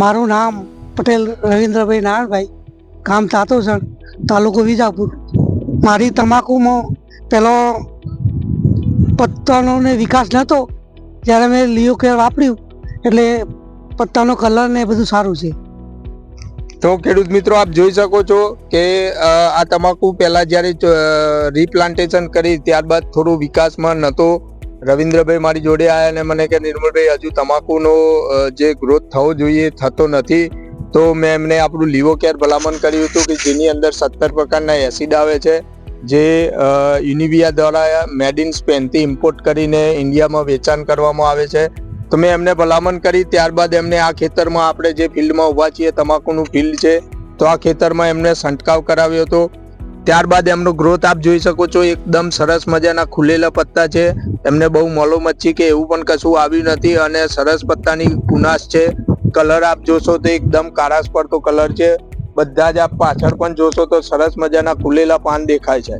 મારું નામ પટેલ રવિન્દ્રભાઈ નારાયણભાઈ. ગામ તાતોસણ, તાલુકો વિજાપુર. મારી તમાકુમાં પેલો પત્તાનોને વિકાસ નહોતો જ્યારે મેં લિયો કેર વાપર્યું, એટલે પત્તાનો કલર ને બધું સારું છે. તો ખેડૂત મિત્રો, આપ જોઈ શકો છો કે આ તમાકુ પહેલા જ્યારે રીપ્લાન્ટેશન કરી, ત્યારબાદ થોડો વિકાસમાં નહોતો રવિન્દ્રભાઈ મારી જોડે આવ્યા અને મને કે, નિર્મલભાઈ, હજુ તમાકુનો જે ગ્રોથ થવો જોઈએ થતો નથી. તો મેં એમને આપણું લીવો કેર ભલામણ કર્યું હતું કે, જેની અંદર સત્તર પ્રકારના એસિડ આવે છે, જે યુનિવિયા દ્વારા મેડ ઇન સ્પેનથી ઇમ્પોર્ટ કરીને ઇન્ડિયામાં વેચાણ કરવામાં આવે છે. તો મેં એમને ભલામણ કરી, ત્યારબાદ એમને આ ખેતરમાં આપણે જે ફિલ્ડમાં ઊભા છીએ, તમાકુનું ફિલ્ડ છે, તો આ ખેતરમાં એમને છંટકાવ કરાવ્યો હતો. ત્યારબાદ એમનો ગ્રોથ આપ જોઈ શકો છો, એકદમ સરસ મજાના ખુલેલા પત્તા છે. એમને બહુ મોલો મચ્છી કે એવું પણ કશું આવ્યું નથી અને સરસ પત્તાની કુનાશ છે. કલર આપ જોશો તો એકદમ કારાસ પડતો કલર છે. બધા જ આપ પાછળ પણ જોશો તો સરસ મજાના ખુલેલા પાન દેખાય છે.